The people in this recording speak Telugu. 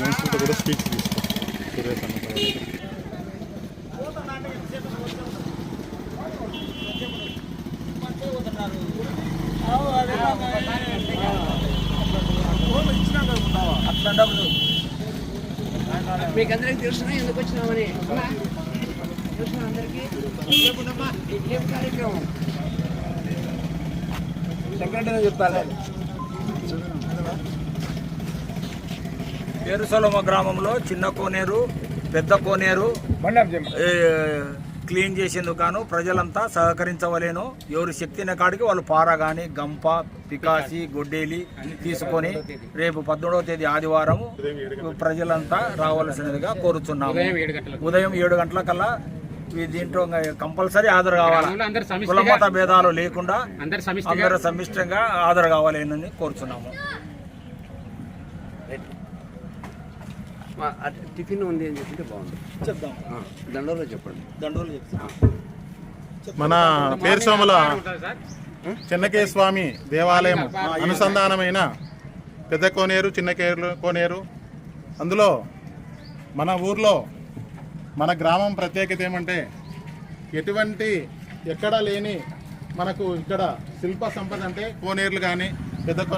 మున్సిపల్ కూడా స్పీచ్ తీసుకుంటాం. మీకు అందరికి తెలుసునా? ఎందుకు వచ్చినామని తెలుసునా అందరికీ? ఏం కార్యక్రమం? సెక్రటరీ చెప్తాను పేరుసొలమ గ్రామంలో చిన్న కోనేరు పెద్ద కోనేరు క్లీన్ చేసేందుకు గాను ప్రజలంతా సహకరించవలేను. ఎవరి శక్తిని కాడికి వాళ్ళు పార కానీ గంప పికాసి గొడ్డేలి తీసుకొని రేపు పద్దెనిమిదవ తేదీ ఆదివారం ప్రజలంతా రావాల్సినదిగా కోరుచున్నాము. ఉదయం ఏడు గంటల కల్లా దీంట్లో కంపల్సరీ హాజరు కావాలి? కులమత భేదాలు లేకుండా అందరు సమిష్టిగా హాజరు కావాలని కోరుచున్నాము. మా అట్- టిఫిన్ ఉంది అని చెప్తే బాగుంది. చెప్దాం. దండోలో చెప్పండి. దండోలు చెప్తాం. మన పేరుసోమల ఉంటుంది సార్? చెన్నకేయ స్వామి దేవాలయం అనుసంధానమైన పెద్ద కోనేరు చిన్న కేరు కోనేరు. అందులో మన ఊర్లో మన గ్రామం ప్రత్యేకత ఏమంటే ఎటువంటి ఎక్కడా లేని మనకు ఇక్కడ శిల్ప సంపద అంటే కోనేరులు కానీ పెద్ద కోనేరు